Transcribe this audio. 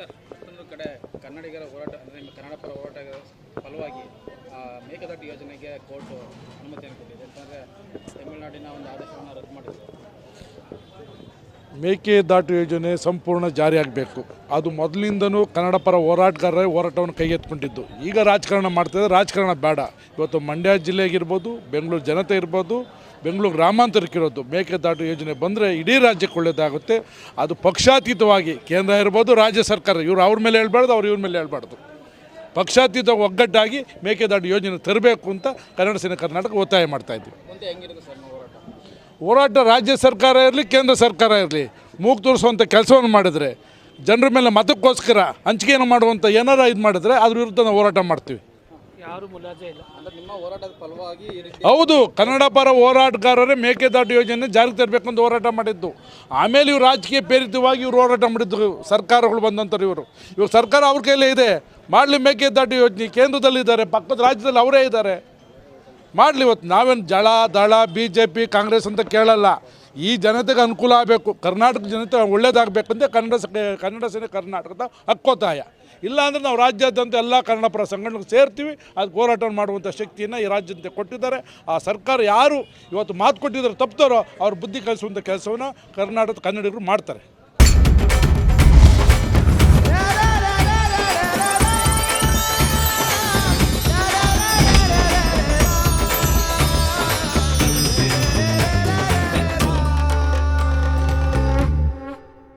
Sir ಮತ್ತೊಂದು ಕಡೆ ಕನ್ನಡಿಗರ ಹೋರಾಟ, ಅಂದರೆ ನಿಮ್ಮ ಕನ್ನಡ ಪರ ಹೋರಾಟದ ಫಲವಾಗಿ ಮೇಕೆದಾಟು ಯೋಜನೆಗೆ ಕೋರ್ಟ್ ಅನುಮತಿಯನ್ನು ಕೊಟ್ಟಿದೆ. ಯಾಕಂದರೆ ತಮಿಳುನಾಡಿನ ಒಂದು ಆದೇಶವನ್ನು ರದ್ದು ಮಾಡಿದ್ರು. ಮೇಕೆದಾಟು ಯೋಜನೆ ಸಂಪೂರ್ಣ ಜಾರಿಯಾಗಬೇಕು ಅದು ಮೊದಲಿಂದನೂ ಕನ್ನಡ ಪರ ಹೋರಾಟಗಾರರೇ ಹೋರಾಟವನ್ನು ಕೈಗೆತ್ಕೊಂಡಿದ್ದು ಈಗ ರಾಜಕಾರಣ ಮಾಡ್ತಾಯಿದ್ರೆ ರಾಜಕಾರಣ ಬೇಡ. ಇವತ್ತು ಮಂಡ್ಯ ಜಿಲ್ಲೆಗಿರ್ಬೋದು ಬೆಂಗಳೂರು ಜನತೆ ಇರ್ಬೋದು, ಬೆಂಗಳೂರು ಗ್ರಾಮಾಂತರಕ್ಕಿರೋದು ಮೇಕೆದಾಟು ಯೋಜನೆ ಬಂದರೆ ಇಡೀ ರಾಜ್ಯಕ್ಕೆ ಒಳ್ಳೆಯದಾಗುತ್ತೆ ಅದು ಪಕ್ಷಾತೀತವಾಗಿ ಕೇಂದ್ರ ಇರ್ಬೋದು, ರಾಜ್ಯ ಸರ್ಕಾರ. ಇವರು ಅವ್ರ ಮೇಲೆ ಹೇಳ್ಬಾರ್ದು, ಅವ್ರು ಇವ್ರ ಮೇಲೆ ಹೇಳ್ಬಾರ್ದು. ಪಕ್ಷಾತೀತ ಒಗ್ಗಟ್ಟಾಗಿ ಮೇಕೆದಾಟು ಯೋಜನೆ ತರಬೇಕು ಅಂತ ಕನ್ನಡ ಸೇನೆ ಕರ್ನಾಟಕ ಒತ್ತಾಯ ಮಾಡ್ತಾ ಹೋರಾಟ ರಾಜ್ಯ ಸರ್ಕಾರ ಇರಲಿ ಕೇಂದ್ರ ಸರ್ಕಾರ ಇರಲಿ ಮೂಗು ತೋರಿಸುವಂಥ ಕೆಲಸವನ್ನು ಮಾಡಿದರೆ ಜನರ ಮೇಲೆ ಮತಕ್ಕೋಸ್ಕರ ಹಂಚಿಕೆಯನ್ನು ಮಾಡುವಂಥ ಏನಾರ ಇದು ಮಾಡಿದ್ರೆ ಅದ್ರ ವಿರುದ್ಧ ನಾವು ಹೋರಾಟ ಮಾಡ್ತೀವಿ. ಯಾರು ಮುಲಾಜೆ ಇಲ್ಲ? ಅಂದರೆ ನಿಮ್ಮ ಹೋರಾಟದ ಫಲವಾಗಿ ಈ ರೀತಿ ಹೌದು ಕನ್ನಡ ಪರ ಹೋರಾಟಗಾರರೇ ಮೇಕೆದಾಟು ಯೋಜನೆ ಜಾರಿಗೆ ತರಬೇಕು ಅಂತ ಹೋರಾಟ ಮಾಡಿದ್ದು. ಆಮೇಲೆ ಇವರು ರಾಜಕೀಯ ಪ್ರೇರಿತವಾಗಿ ಇವರು ಹೋರಾಟ ಮಾಡಿದ್ದು ಸರ್ಕಾರಗಳು ಬಂದಂಥವ್ರು ಇವರು. ಇವಾಗ ಸರ್ಕಾರ ಅವ್ರ ಕೈಲೇ ಇದೆ. ಮಾಡಲಿ ಮೇಕೆದಾಟು ಯೋಜನೆ ಕೇಂದ್ರದಲ್ಲಿದ್ದಾರೆ ಪಕ್ಕದ ರಾಜ್ಯದಲ್ಲಿ ಅವರೇ ಇದ್ದಾರೆ. ಮಾಡಲಿ ಇವತ್ತು ನಾವೇನು ಜಳ, ದಳ ಬಿ ಜೆ ಪಿ ಕಾಂಗ್ರೆಸ್ ಅಂತ ಕೇಳಲ್ಲ. ಈ ಜನತೆಗೆ ಅನುಕೂಲ ಆಗಬೇಕು. ಕರ್ನಾಟಕ ಜನತೆ ಒಳ್ಳೇದಾಗಬೇಕಂತ ಕನ್ನಡ ಕನ್ನಡ ಸೇನೆ ಕರ್ನಾಟಕದ ಹಕ್ಕೋತಾಯ ಇಲ್ಲ ಅಂದರೆ ನಾವು ರಾಜ್ಯಾದ್ಯಂತ ಎಲ್ಲ ಕನ್ನಡಪರ ಸಂಘಟನೆಗೆ ಸೇರ್ತೀವಿ, ಅದು ಹೋರಾಟ ಮಾಡುವಂಥ ಶಕ್ತಿಯನ್ನು ಈ ರಾಜ್ಯದಂತೆ ಕೊಟ್ಟಿದ್ದಾರೆ. ಆ ಸರ್ಕಾರ ಯಾರು ಇವತ್ತು ಮಾತು ಕೊಟ್ಟಿದ್ದಾರೆ ತಪ್ತಾರೋ ಅವ್ರ ಬುದ್ಧಿ ಕಲಿಸುವಂಥ ಕೆಲಸವನ್ನು ಕರ್ನಾಟಕದ ಕನ್ನಡಿಗರು ಮಾಡ್ತಾರೆ.